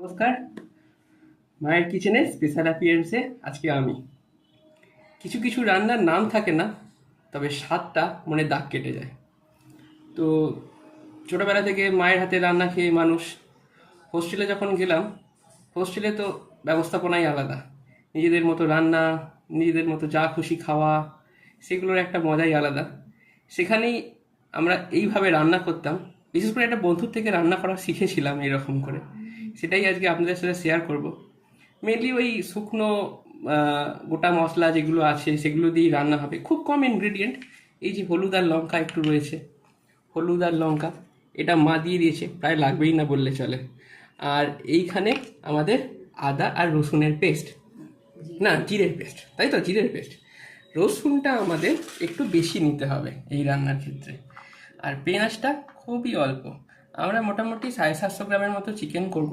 নমস্কার। মায়ের কিচেনে স্পেশাল অ্যাপিয়ারেন্সে আজকে আমি। কিছু কিছু রান্নার নাম থাকে না, তবে স্বাদটা মনে দাগ কেটে যায়। তো ছোটোবেলা থেকে মায়ের হাতে রান্না খেয়ে মানুষ হোস্টেলে যখন গেলাম হোস্টেলে তো ব্যবস্থাপনাই আলাদা। নিজেদের মতো রান্না, নিজেদের মতো যা খুশি খাওয়া, সেগুলোর একটা মজাই আলাদা। সেখানেই আমরা এইভাবে রান্না করতাম। বিশেষ করে একটা বন্ধুর থেকে রান্না করা শিখেছিলাম এরকম করে। সেটাই আজকে আপনাদের সাথে শেয়ার করব। মেনলি ওই শুকনো গোটা মশলা যেগুলো আছে সেগুলো দিয়েই রান্না হবে। খুব কম ইনগ্রেডিয়েন্ট এই যে হলুদ আর লঙ্কা একটু রয়েছে। হলুদ আর লঙ্কা, এটা মা দিয়ে দিয়েছে, প্রায় লাগবেই না বললে চলে। আর এইখানে আমাদের আদা আর রসুনের পেস্ট না, জিরের পেস্ট তাই তো? জিরের পেস্ট রসুনটা আমাদের একটু বেশি নিতে হবে এই রান্নার ক্ষেত্রে। আর পেঁয়াজটা খুবই অল্প। আমরা মোটামুটি সাড়ে সাতশো গ্রামের মতো চিকেন করব।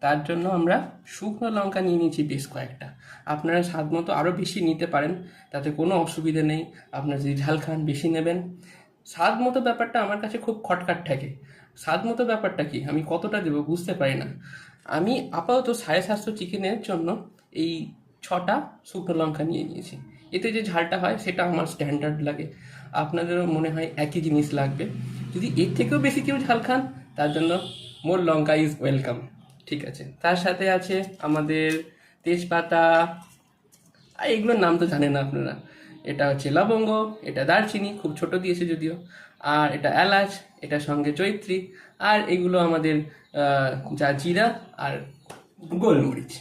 তার জন্য আমরা শুকনো লঙ্কা নিয়ে নিয়েছি বেশ কয়েকটা। আপনারা স্বাদ মতো আরও বেশি নিতে পারেন, তাতে কোনো অসুবিধে নেই। আপনারা যদি ঝাল খান, বেশি নেবেন। স্বাদ মতো ব্যাপারটা আমার কাছে খুব খটকাট থাকে। স্বাদ মতো ব্যাপারটা কি? আমি কতটা দেবো বুঝতে পারি না। আমি আপাতত সাড়ে সাতশো চিকেনের জন্য এই ছটা শুকনো লঙ্কা নিয়ে নিয়েছি। এতে যে ঝালটা হয়, সেটা আমার স্ট্যান্ডার্ড লাগে। আপনাদেরও মনে হয় একই জিনিস লাগবে। যদি এর থেকেও বেশি কেউ ঝাল খান তার জন্য মোর লঙ্কা ইজ ওয়েলকাম ঠিক আছে। তার সাথে আছে আমাদের তেজপাতা। এগুলোর নাম তো জানেন আপনারা। এটা হচ্ছে লবঙ্গ, এটা দারচিনি, খুব ছোট দিয়েছে যদিও। আর এটা এলাচ এটা সঙ্গে চৈত্রী। আর এগুলো আমাদের যা জিরা আর গোলমরিচ।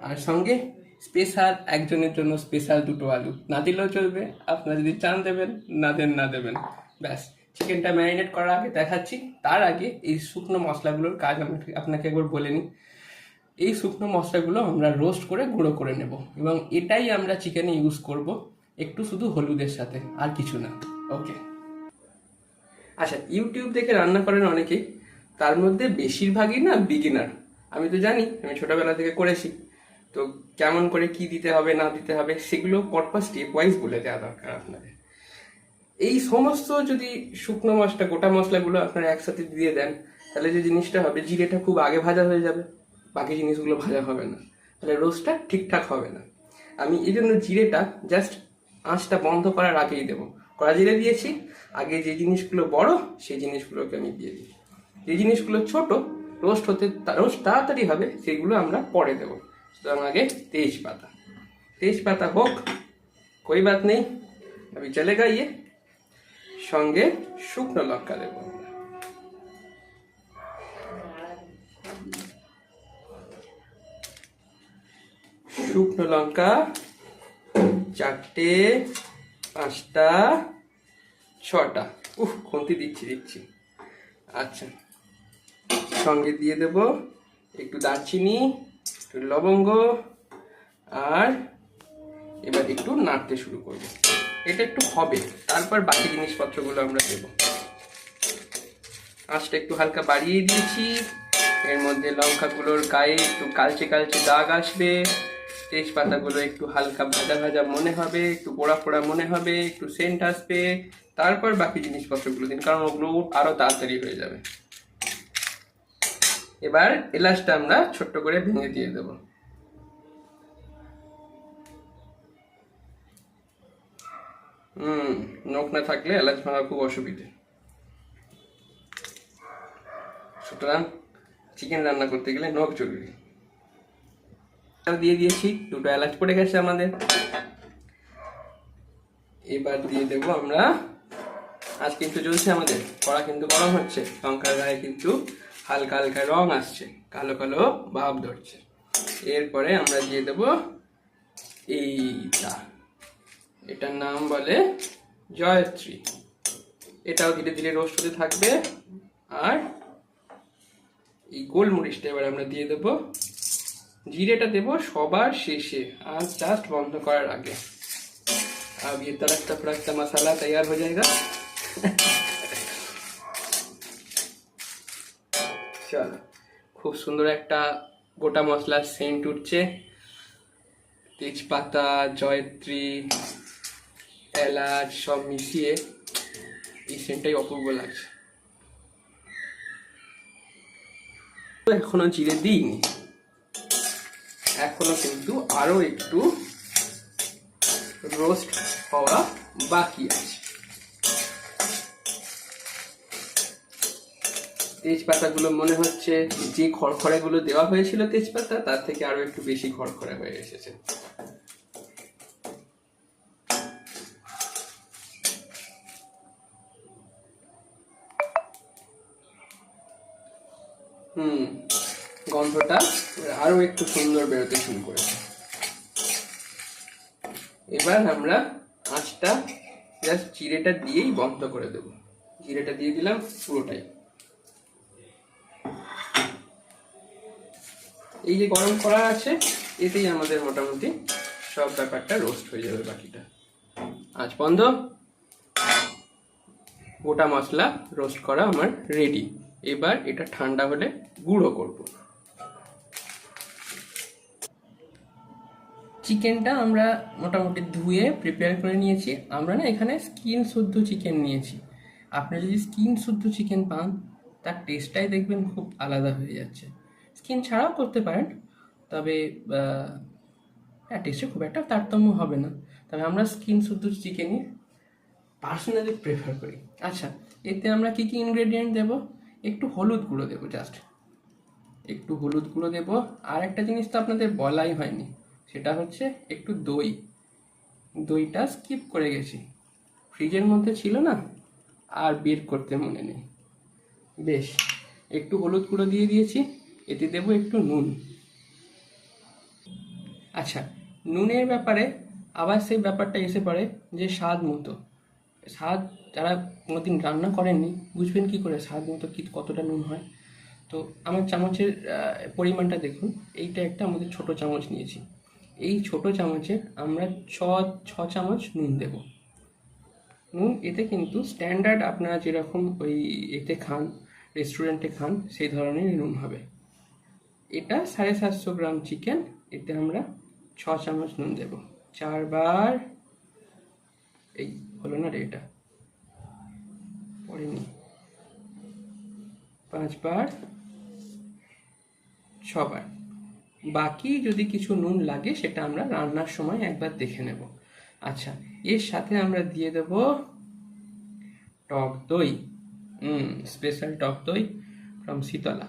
আর সঙ্গে স্পেশাল, একজনের জন্য স্পেশাল দুটো আলু। না দিলেও চলবে। আপনারা যদি চান দেবেন, না দেন, না দেবেন। ব্যাস। চিকেনটা ম্যারিনেট করার আগে দেখাচ্ছি। তার আগে এই শুকনো মশলাগুলোর কাজ আমাকে আপনাকে একবার বলে নিই। এই শুকনো মশলাগুলো আমরা রোস্ট করে গুঁড়ো করে নেব এবং এটাই আমরা চিকেনে ইউজ করব একটু শুধু হলুদের সাথে, আর কিছু না। ওকে আচ্ছা ইউটিউব দেখে রান্না করেন অনেকেই। তার মধ্যে বেশিরভাগই না বিগিনার আমি তো জানি, আমি ছোটবেলা থেকে করেছি। তো কেমন করে কি দিতে হবে, না দিতে হবে, সেগুলো পরপর স্টেপ ওয়াইজ বলে দেওয়া দরকার আপনাদের। এই সমস্ত যদি শুকনো মশলা, গোটা মশলাগুলো আপনারা একসাথে দিয়ে দেন, তাহলে যে জিনিসটা হবে, জিরেটা খুব আগে ভাজা হয়ে যাবে, বাকি জিনিসগুলো ভাজা হবে না। তাহলে রোস্টটা ঠিকঠাক হবে না। আমি এই জন্য জিরেটা জাস্ট আঁচটা বন্ধ করার আগেই দেবো। কড়া জিরে দিয়েছি, আগে যে জিনিসগুলো বড়, সেই জিনিসগুলোকে আমি দিয়ে দিই। যে জিনিসগুলো ছোট, রোস্ট হতে রোস্ট তাড়াতাড়ি হবে, সেগুলো আমরা পরে দেবো। সুতরাং আগে তেইশ পাতা তেইশ পাতা হোক, কই বাত নেই, আমি চলে গাইয়ে সঙ্গে শুকনো লঙ্কা দেবো শুকনো লঙ্কা, চারটে, পাঁচটা, ছটা। উহ, খুন্তি দিচ্ছি দিচ্ছি। আচ্ছা সঙ্গে দিয়ে দেব একটু দারচিনি, একটু লবঙ্গ, আর এবার একটু নাড়তে শুরু করব। এটা একটু হবে। তারপর বাকি জিনিসপত্রগুলো আমরা দেব। আঁচটা একটু হালকা বাড়িয়ে দিয়েছি। এর মধ্যে লঙ্কাগুলোর গায়ে একটু কালচে কালচে দাগ আসবে। তেজপাতাগুলো একটু হালকা ভাজা ভাজা মনে হবে, একটু পোড়া পোড়া মনে হবে, একটু সেন্ট আসবে। তারপর বাকি জিনিসপত্রগুলো দিন, কারণ ওগুলো আরও তাড়াতাড়ি হয়ে যাবে। এবার এলাচটা আমরা ছোট্ট করে ভেঙে দিয়ে দেবো। হুম নখ না থাকলে এলাচ ভাঙা খুব অসুবিধে। সুতরাং চিকেন রান্না করতে গেলে নখ জরুরি। দিয়ে দিয়েছি দুটো এলাচ পড়ে গেছে আমাদের। এবার দিয়ে দেবো আমরা, আজ কিন্তু চলছে আমাদের। কড়া কিন্তু গরম হচ্ছে, লঙ্কার গায়ে কিন্তু হালকা হালকা রং আসছে, কালো কালো ভাব ধরছে। এরপরে আমরা দিয়ে দেবো এইটা। এটার নাম বলে জয়ত্রী এটাও ধীরে ধীরে রোস্ট হতে থাকবে আর এই গোলমরিচটা এবার আমরা দিয়ে দেবো জিরেটা দেবো সবার শেষে আর জাস্ট বন্ধ করার আগে अब ये तड़कता फड़कता मसाला तैयार हो जाएगा চলো খুব সুন্দর একটা গোটা মশলার সেন্ট উঠছে তেজপাতা জয়ত্রী এলাচ সব মিশিয়ে এই সেন্টটাই অপূর্ব লাগছে। এখনও জিরে দিইনি। এখনও কিন্তু আরও একটু রোস্ট হওয়া বাকি আছে। তেজপাতাগুলো মনে হচ্ছে যে খড়খড়াগুলো দেওয়া হয়েছিল তেজপাতা, তার থেকে আরও একটু বেশি খড়খড়া হয়ে এসেছে হুম গন্ধটা আরও একটু সুন্দর বেরোতে শুরু করেছে। এবার আমরা আঁচটা জাস্ট জিরেটা দিয়েই বন্ধ করে দেব। জিরেটা দিয়ে দিলাম পুরোটাই। এই যে গরম করা আছে, এতেই আমাদের মোটামুটি সব ব্যাপারটা রোস্ট হয়ে যাবে বাকিটা। আজ বন্ধ। গোটা মশলা রোস্ট করা আমার রেডি এবার এটা ঠান্ডা হলে গুঁড়ো করব। চিকেনটা আমরা মোটামুটি ধুয়ে প্রিপেয়ার করে নিয়েছি। আমরা না এখানে স্কিন শুদ্ধ চিকেন নিয়েছি। আপনি যদি স্কিন শুদ্ধ চিকেন পান, তার টেস্টটাই দেখবেন খুব আলাদা হয়ে যাচ্ছে। স্কিন ছাড়াও করতে পারেন, তবে হ্যাঁ টেস্টে খুব একটা তারতম্য হবে না। তবে আমরা স্কিন শুদ্ধ চিকেনই পার্সোনালি প্রেফার করি। আচ্ছা এতে আমরা কি কি ইনগ্রেডিয়েন্ট দেব? একটু হলুদ গুঁড়ো দেবো জাস্ট একটু হলুদ গুঁড়ো দেবো। আর একটা জিনিস তো আপনাদের বলাই হয়নি। সেটা হচ্ছে একটু দই। দইটা স্কিপ করে গেছি। ফ্রিজের মধ্যে ছিল না? আর বের করতে মনে নেই। বেশ, একটু হলুদ গুঁড়ো দিয়ে দিয়েছি, এতে দেব একটু নুন। আচ্ছা নুনের ব্যাপারে আবার সেই ব্যাপারটা এসে পড়ে যে স্বাদ মতো। স্বাদ যারা কোনোদিন রান্না করেননি, বুঝবেন কি করে স্বাদ মতো কি কতটা নুন হয়। তো আমার চামচের পরিমাণটা দেখুন। এইটা একটা আমাদের ছোট চামচ নিয়েছি। এই ছোট চামচে আমরা ছ ছ চামচ নুন দেব। নুন, এতে কিন্তু স্ট্যান্ডার্ড আপনারা যেরকম ওই এতে খান রেস্টুরেন্টে খান, সেই ধরনের নুন হবে। এটা সাড়ে সাতশো গ্রাম চিকেন এতে আমরা ছ চামচ নুন দেব। চারবার, এই হলো না রে এটা? পড়েনি। পাঁচবার, ছবার। বাকি যদি কিছু নুন লাগে, সেটা আমরা রান্নার সময় একবার দেখে নেব। আচ্ছা এর সাথে আমরা দিয়ে দেব টক দই। হুম স্পেশাল টক দই ফ্রম শীতলা।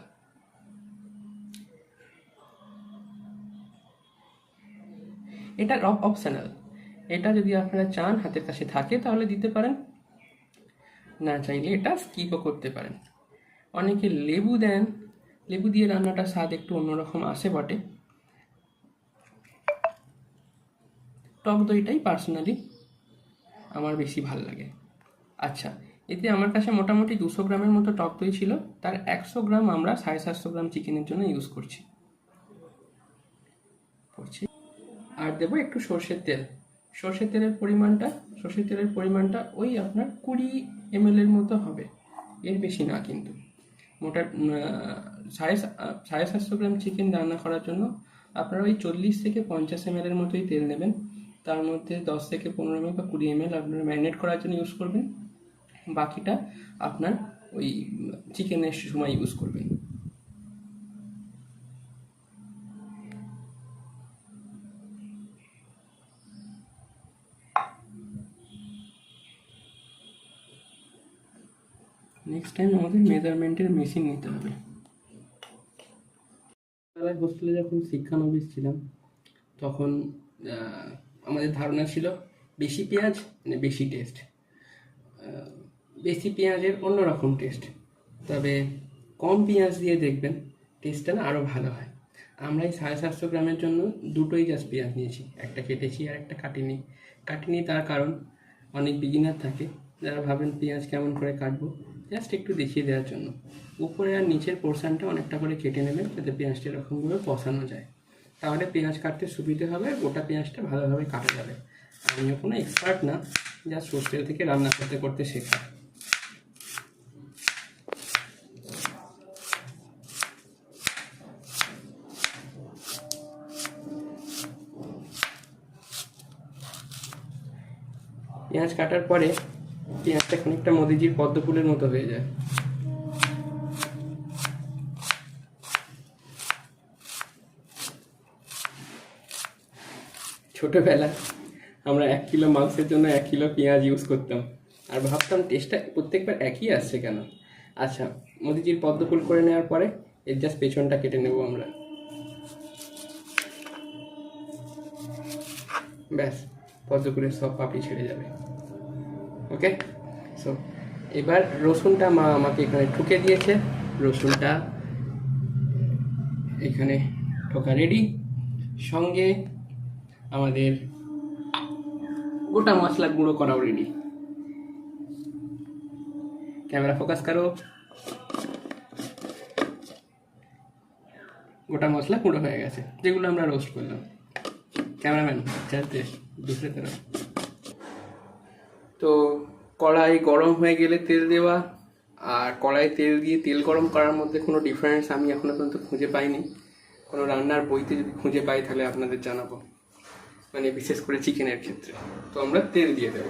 এটা অপশনাল এটা যদি আপনারা চান, হাতের কাছে থাকে, তাহলে দিতে পারেন। না চাইলে এটা স্কিপও করতে পারেন। অনেকে লেবু দেন লেবু দিয়ে রান্নাটা স্বাদ একটু অন্যরকম আসে বটে। টক দইটাই পার্সোনালি আমার বেশি ভালো লাগে। আচ্ছা এতে আমার কাছে মোটামুটি দুশো গ্রামের মতো টক দই ছিল, তার একশো গ্রাম আমরা সাড়ে সাতশো গ্রাম চিকেনের জন্য ইউজ করছি। করছি আর দেবো একটু সর্ষের তেল। সর্ষের তেলের পরিমাণটা, সর্ষের তেলের পরিমাণটা ওই আপনার কুড়ি এম এর মতো হবে। এর বেশি না কিন্তু। মোটা সাড়ে সাড়ে সাতশো গ্রাম চিকেন রান্না করার জন্য আপনারা ওই চল্লিশ থেকে পঞ্চাশ এম এর মতোই তেল নেবেন। তার মধ্যে দশ থেকে পনেরো এম বা কুড়ি এম এল আপনারা ম্যারিনেট করার জন্য ইউজ করবেন। বাকিটা আপনার ওই চিকেনের সময় ইউজ করবেন। নেক্সট টাইম আমাদের মেজারমেন্টের মেশিন নিতে হবে। হোস্টেলে যখন শিক্ষানবিশ ছিলাম, তখন আমাদের ধারণা ছিল বেশি পেঁয়াজ মানে বেশি টেস্ট বেশি পেঁয়াজের অন্যরকম টেস্ট তবে কম পেঁয়াজ দিয়ে দেখবেন টেস্টটা না আরও ভালো হয়। আমরা এই সাড়ে সাতশো গ্রামের জন্য দুটোই জাস্ট পেঁয়াজ নিয়েছি। একটা কেটেছি আর একটা কাটিনি। কাটিনি তার কারণ অনেক বিগিনার থাকে, যারা ভাবেন পেঁয়াজ কেমন করে কাটবো। জাস্ট একটু দেখিয়ে দেওয়ার জন্য। উপরে আর নিচের পোর্শনটা অনেকটা করে কেটে নেবেন, যাতে পেঁয়াজটা এরকমভাবে বসানো যায়। তাহলে পেঁয়াজ কাটতে সুবিধে হবে, গোটা পেঁয়াজটা ভালোভাবে কাটা যাবে। আমিও কোনো এক্সপার্ট না জাস্ট হোস্টেল থেকে রান্না করতে করতে শেখা পেঁয়াজ কাটার পরে পেঁয়াজটা খানিকটা মোদিজির পদ্ম ফুলের মতো হয়ে যায়। ছোটোবেলায় আমরা এক কিলো মাংসের জন্য এক কিলো পেঁয়াজ ইউজ করতাম। আর ভাবতাম টেস্টটা প্রত্যেকবার একই আসছে কেন? আচ্ছা মোদিজির পদ্ম ফুল করে নেওয়ার পরে এর জাস্ট পেছনটা কেটে নেব আমরা। ব্যাস পদ্ম ফুলের সব পাপড়ি ছেড়ে যাবে। ওকে সো এবার রসুনটা মা আমাকে এখানে ঠুকে দিয়েছে। রসুনটা এখানে ঠোকা রেডি সঙ্গে আমাদের গোটা মশলা গুঁড়ো করাও রেডি ক্যামেরা ফোকাস করো। গোটা মশলা গুঁড়ো হয়ে গেছে, যেগুলো আমরা রোস্ট করলাম। ক্যামেরাম্যান চলতে দুসরে তো কড়াই গরম হয়ে গেলে তেল দেওয়া আর কড়াই তেল দিয়ে তেল গরম করার মধ্যে কোনো ডিফারেন্স আমি এখনও পর্যন্ত খুঁজে পাইনি। কোনো রান্নার বইতে যদি খুঁজে পাই তাহলে আপনাদের জানাব। মানে বিশেষ করে চিকেনের ক্ষেত্রে। তো আমরা তেল দিয়ে দেবো।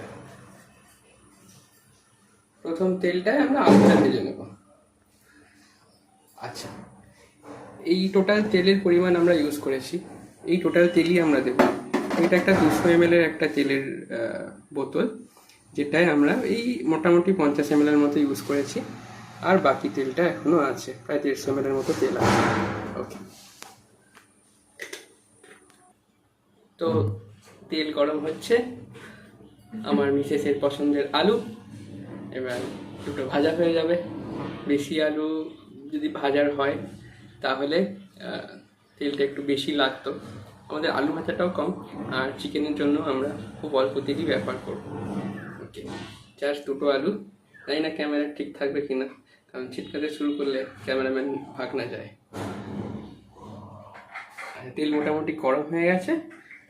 প্রথম তেলটাই আমরা আলুটা ভেজে নেব। আচ্ছা। এই টোটাল তেলের পরিমাণ আমরা ইউজ করেছি। এই টোটাল তেলই আমরা দেবো। এটা একটা দুশো এম একটা তেলের বোতল। যেটায় আমরা এই মোটামুটি পঞ্চাশ এম এর মতো ইউজ করেছি। আর বাকি তেলটা এখনও আছে, প্রায় দেড়শো এম এর মতো তেল আছে। ওকে তো তেল গরম হচ্ছে। আমার মিসেসের পছন্দের আলু। এবার দুটো ভাজা হয়ে যাবে। বেশি আলু যদি ভাজার হয়, তাহলে তেলটা একটু বেশি লাগতো। আমাদের আলু ভাজাটাও কম, আর চিকেনের জন্য আমরা খুব অল্প তেলই ব্যবহার করব। ওকে জাস্ট দুটো আলু। জানি না ক্যামেরা ঠিক থাকবে কিনা, কারণ ছিটকাতে শুরু করলে ক্যামেরাম্যান ভাগ না যায়। আর তেল মোটামুটি গরম হয়ে গেছে,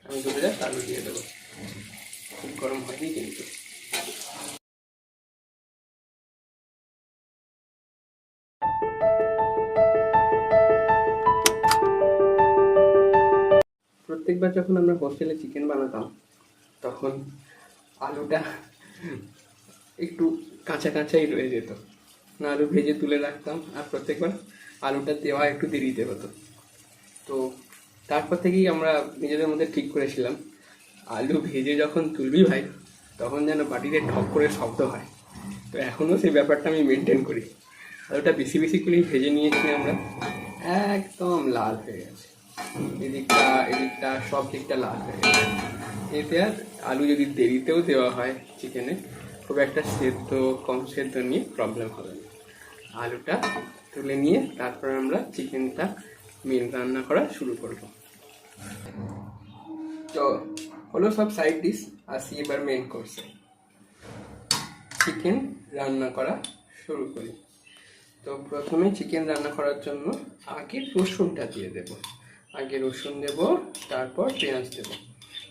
আমি দুটো জাস্ট আলু দিয়ে দেবো। খুব গরম হয়নি কিন্তু। প্রত্যেকবার যখন আমরা হোস্টেলে চিকেন বানাতাম, তখন আলুটা একটু কাঁচা কাঁচাই রয়ে যেত। না আলু ভেজে তুলে রাখতাম আর প্রত্যেকবার আলুটা দেওয়া একটু দেরিতে হতো। তো তারপর থেকেই আমরা নিজেদের মধ্যে ঠিক করেছিলাম। আলু ভেজে যখন তুলবি ভাই, তখন যেন বাটিতে ঠক করে শব্দ হয়। তো এখনও সেই ব্যাপারটা আমি মেনটেন করি। আলুটা বেশি বেশি করেই ভেজে নিয়েছি আমরা। একদম লাল হয়ে গেছে। এদিকটা এদিকটা, সব দিকটা লাল হয়ে এতে আর আলু যদি দেরিতেও দেওয়া হয় চিকেনে খুব একটা সেদ্ধ, কম সেদ্ধ নিয়ে প্রবলেম হবে না। আলুটা তুলে নিয়ে তারপর আমরা চিকেনটা মেন রান্না করা শুরু করব। তো, হলো সব সাইড ডিশ আসি এবার মেন কোর্সে চিকেন রান্না করা শুরু করি। তো প্রথমে চিকেন রান্না করার জন্য আগে রসুনটা দিয়ে দেব। আগে রসুন দেব, তারপর পেঁয়াজ দেব।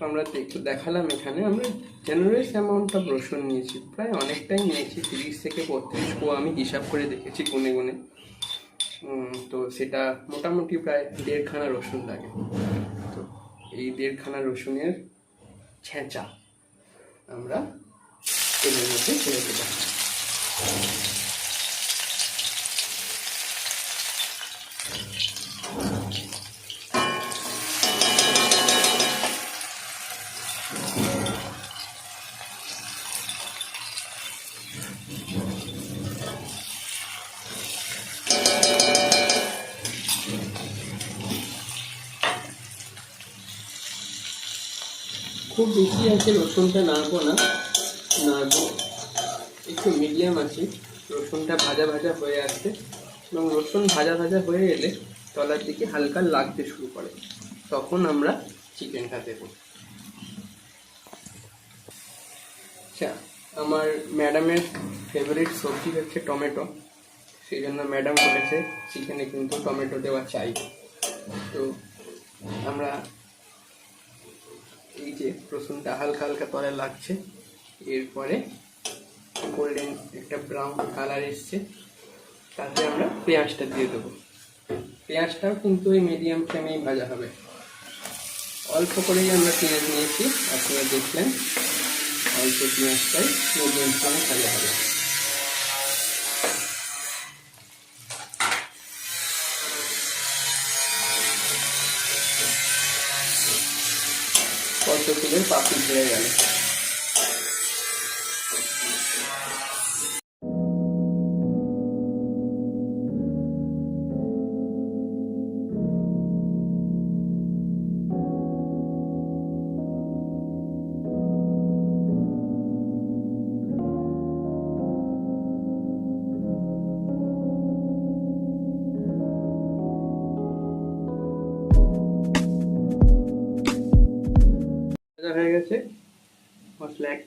আমরা একটু দেখালাম এখানে, আমরা জেনারেস অ্যামাউন্ট অফ রসুন নিয়েছি, প্রায় অনেকটাই নিয়েছি, তিরিশ থেকে বত্রিশ কো আমি হিসাব করে দেখেছি গুনে গুনে। তো সেটা মোটামুটি প্রায় দেড়খানা রসুন লাগে। তো এই দেড়খানা রসুনের ছেঁচা আমরা তেলের মধ্যে ছেড়ে দেবো খুব বেশি আছে রসুনটা নাড়বো না, নাড়বো। একটু মিডিয়াম আছে, রসুনটা ভাজা ভাজা হয়ে আসছে। এবং রসুন ভাজা ভাজা হয়ে এলে তলার দিকে হালকা লাগতে শুরু করে। তখন আমরা চিকেনটা দেব। আচ্ছা আমার ম্যাডামের ফেভারিট সবজি হচ্ছে টমেটো। সেই জন্য ম্যাডাম বলেছে, চিকেনে কিন্তু টমেটো দেওয়া চাই। তো আমরা এই যে রসুনটা হালকা হালকা তলে লাগছে, এরপরে গোল্ডেন একটা ব্রাউন কালার এসছে, তাতে আমরা পেঁয়াজটা দিয়ে দেবো। পেঁয়াজটাও কিন্তু ওই মিডিয়াম ফ্লেমেই ভাজা হবে। অল্প করেই আমরা পেঁয়াজ নিয়েছি, আপনারা দেখলেন, অল্প পেঁয়াজটাই মিডিয়াম ফ্লেমে ভাজা হবে পদ্ম ফুলের পাপড়ি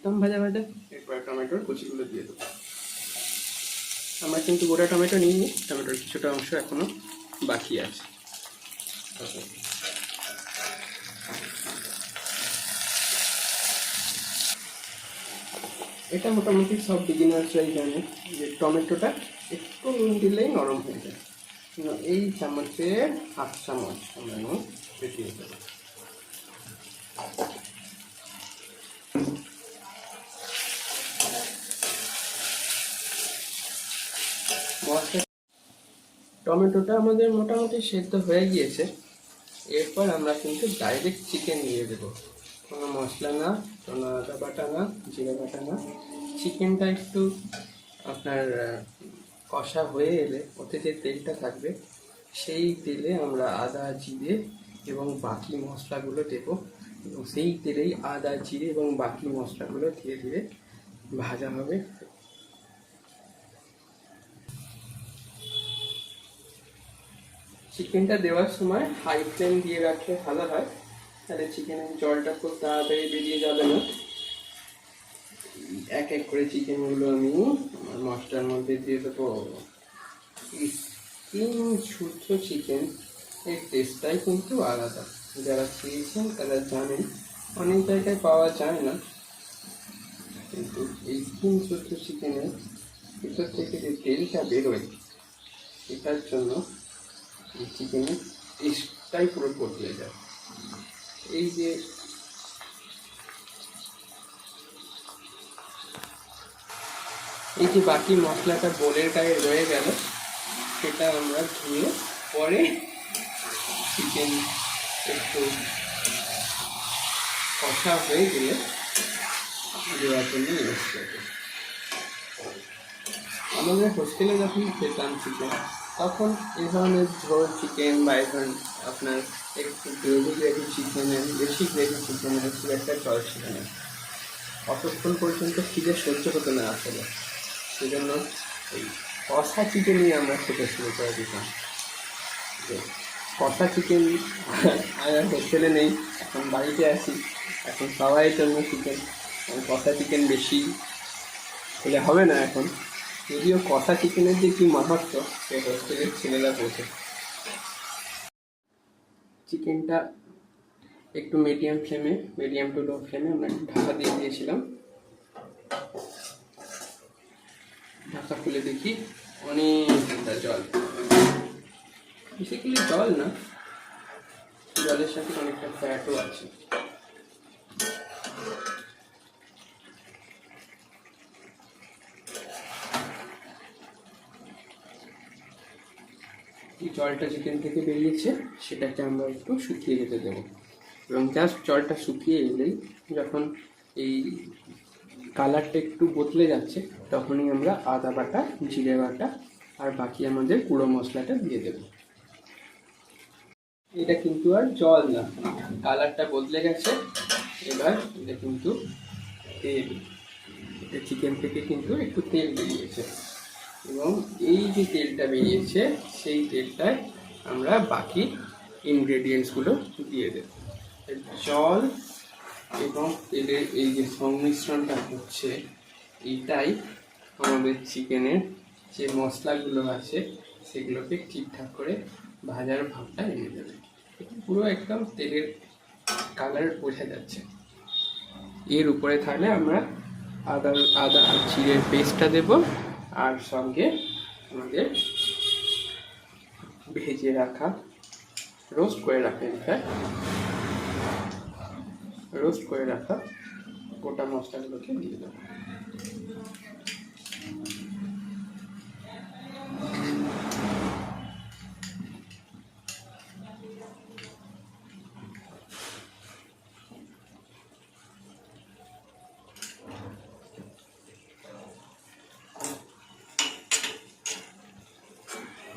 একদম ভাজা ভাজা। এরপর টমেটোর কুচিগুলো দিয়ে দেবো। আমরা কিন্তু গোটা টমেটো নিইনি, টমেটোর কিছুটা অংশ এখনও বাকি আছে। এটা মোটামুটি সব বিগিনার্সরাই জানে যে টমেটোটা একটু নুন দিলেই নরম হয়ে যায়। এই চামচের হাফ চামচ আমরা নুন বেশিয়ে দেবো। টমেটোটা আমাদের মোটামুটি সেদ্ধ হয়ে গিয়েছে। এরপর আমরা কিন্তু ডাইরেক্ট চিকেন দিয়ে দেবো। কোনো মশলা না, কোনো আদা বাটা না, জিরে বাটা না। চিকেনটা একটু আপনার কষা হয়ে এলে ওতে যে তেলটা থাকবে, সেই তেলে আমরা আদা, জিরে এবং বাকি মশলাগুলো দেবো। এবং সেই তেলেই আদা, জিরে এবং বাকি মশলাগুলো ধীরে ধীরে ভাজা হবে। চিকেনটা দেওয়ার সময় হাই ফ্লেম দিয়ে রাখলে ভালো হয়। তাহলে চিকেনের জলটা খুব তাড়াতাড়ি বেরিয়ে যাবে না। এক এক করে চিকেনগুলো আমি আমার মশলার মধ্যে দিয়ে দেবো। স্কিন শুদ্ধ চিকেন এর টেস্টটাই কিন্তু আলাদা। যারা খেয়েছেন তারা জানেন, অনেক জায়গায় পাওয়া যায় না। কিন্তু এই স্কিন শুদ্ধ চিকেনের ভিতর থেকে যে তেলটা বেরোয় এটার জন্য এই চিকেনের টেস্টটাই পুরো বদলে যায় এই যে এই যে বাকি মশলাটা বোলের গায়ে রয়ে গেল, সেটা আমরা ধুয়ে পরে চিকেন একটু কষা হয়ে গেলে দেওয়ার জন্য আমাদের হোস্টেলে যখন খেতাম চিকেন তখন এই ধরনের ঝোল চিকেন বা এই ধরনের আপনার একটু গ্রেভি গ্রেভি চিকেনের বেশি গ্রেভি চিকেনের খুব একটা চল ছিল না অতক্ষণ পর্যন্ত খিদে সহ্য হতো না আসলে সেজন্য এই কষা চিকেনই আমরা খেতে শুরু করে দিতাম। কষা চিকেন আর হোস্টেলে নেই, এখন বাড়িতে আছি, এখন সবাই জন্য চিকেন কষা চিকেন বেশি হলে হবে না এখন। যদিও কষা চিকেনের যে কি মাহাত্ম, সে হোস্টেলের ছেলেরা বোঝে চিকেনটা একটু মিডিয়াম ফ্লেমে মিডিয়াম টু লো ফ্লেমে আমরা একটু ঢাকা দিয়ে দিয়েছিলাম। ঢাকা খুলে দেখি অনেকটা জল। বেসিক্যালি জল না, জলের সাথে অনেকটা ফ্যাটও আছে। জলটা চিকেন থেকে বেরিয়েছে, সেটাকে আমরা একটু শুকিয়ে যেতে দেবো। এবং জাস্ট জলটা শুকিয়ে এলেই যখন এই কালারটা একটু বদলে যাচ্ছে, তখনই আমরা আদা বাটা, জিরে বাটা আর বাকি আমাদের গুঁড়ো মশলাটা দিয়ে দেবো। এটা কিন্তু আর জল না। কালারটা বদলে গেছে, এবার এটা কিন্তু তেল। এটা চিকেন থেকে কিন্তু একটু তেল বেরিয়েছে। এবং এই যে তেলটা বেরিয়েছে, সেই তেলটায় আমরা বাকি ইনগ্রেডিয়েন্টসগুলো দিয়ে দেব। জল এবং তেলের এই যে সংমিশ্রণটা হচ্ছে, এটাই আমাদের চিকেনের যে মশলাগুলো আছে, সেগুলোকে ঠিকঠাক করে ভাজার ভাবটা এনে দেবে। পুরো একদম তেলের কালার বোঝা যাচ্ছে। এর উপরে তাহলে আমরা আদা আদা জিরের পেস্টটা দেব। আর সঙ্গে আমাদের ভেজে রাখা রোস্ট করে রাখা ইনফ্যাক্ট রোস্ট করে রাখা গোটা মশলাগুলোকে দিয়ে দেবো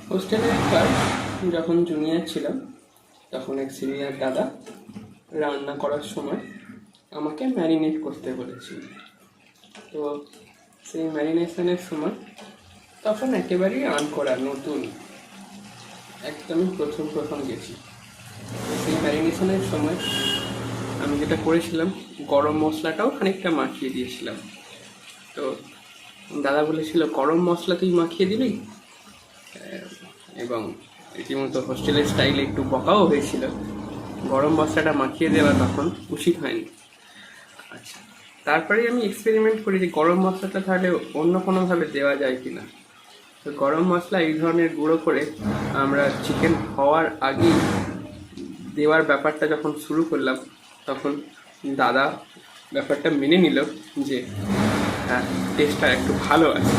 হোস্টেলে একবার যখন জুনিয়র ছিলাম, তখন এক সিনিয়র দাদা রান্না করার সময় আমাকে ম্যারিনেট করতে বলেছিল। তো সেই ম্যারিনেশনের সময় তখন একেবারেই আন করা, নতুন। একদমই প্রথম প্রথম গেছি। সেই ম্যারিনেশনের সময় আমি যেটা করেছিলাম, গরম মশলাটাও খানিকটা মাখিয়ে দিয়েছিলাম। তো দাদা বলেছিল, গরম মশলা তুই মাখিয়ে দিবি? এবং রীতিমতো হোস্টেলের স্টাইলে একটু বকাও হয়েছিল। গরম মশলাটা মাখিয়ে দেওয়া তখন উচিত হয়নি। আচ্ছা তারপরে আমি এক্সপেরিমেন্ট করি যে গরম মশলাটা তাহলে অন্য কোনোভাবে দেওয়া যায় কি না তো গরম মশলা এই ধরনের গুঁড়ো করে আমরা চিকেন হওয়ার আগেই দেওয়ার ব্যাপারটা যখন শুরু করলাম, তখন দাদা ব্যাপারটা মেনে নিল যে হ্যাঁ টেস্টটা একটু ভালো আছে।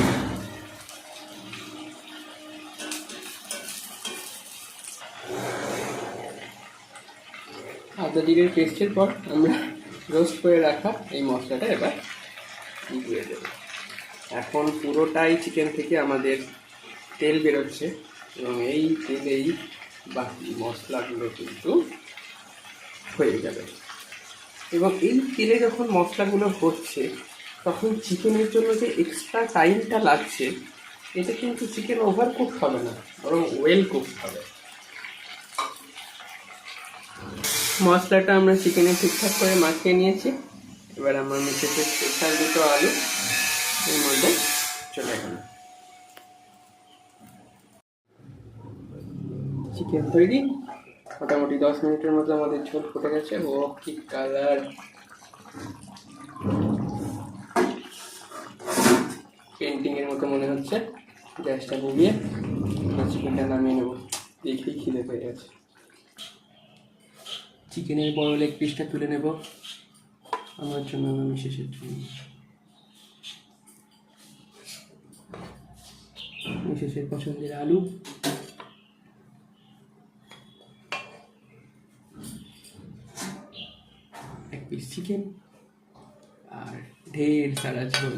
আদা জিরের পেস্টের পর আমরা রোস্ট করে রাখা এই মশলাটা এবার দিয়ে দেবো। এখন পুরোটাই চিকেন থেকে আমাদের তেল বেরোচ্ছে এবং এই তেলেই বাকি মশলাগুলো কিন্তু হয়ে যাবে। এবং এই তেলে যখন মশলাগুলো হচ্ছে, তখন চিকেনের জন্য যে এক্সট্রা টাইমটা লাগছে, এটা কিন্তু চিকেন ওভার কুক হবে না, বরং ওয়েল কুক হবে। মশলাটা আমরা চিকেনে ঠিকঠাক করে মাখিয়ে নিয়েছি। এবার আমার মিসেসের স্পেশাল দুটো আলু, এর মধ্যে চলে গেল চিকেন তৈরি। মোটামুটি দশ মিনিটের মধ্যে আমাদের ঝোল ফুটে গেছে। ও কি কালার পেন্টিং এর মতো মনে হচ্ছে। গ্যাসটা নিভিয়ে চিকেনটা নামিয়ে নেব। দেখেই খিদে পেয়ে গেছে। চিকেনের বড় লেগ পিসটা তুলে নেব। আমার জন্য আমার মিসেসের জন্য। মিসেসের পছন্দের আলু। এক পিস চিকেন আর ঢের সারা ঝোল।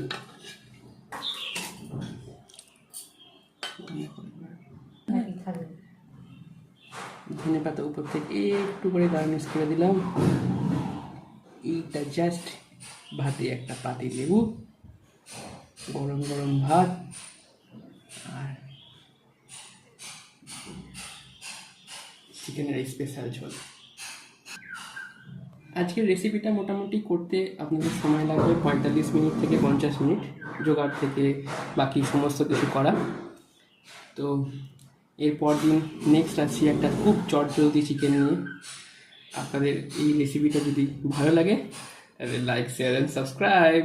ধনে পাতা উপর থেকে একটু করে গার্নিশ করে দিলাম। এইটা জাস্ট ভাতে একটা পাতি লেবু, গরম গরম ভাত, আর চিকেনের স্পেশাল ঝোল। আজকের রেসিপিটা মোটামুটি করতে আপনাদের সময় লাগবে পঁয়তাল্লিশ মিনিট থেকে পঞ্চাশ মিনিট, জোগাড় থেকে বাকি সমস্ত কিছু করা। তো এরপর দিন নেক্সট আসছি একটা খুব চটজলদি চিকেন নিয়ে। আপনাদের এই রেসিপিটা যদি ভালো লাগে, তাহলে লাইক শেয়ার অ্যান্ড সাবস্ক্রাইব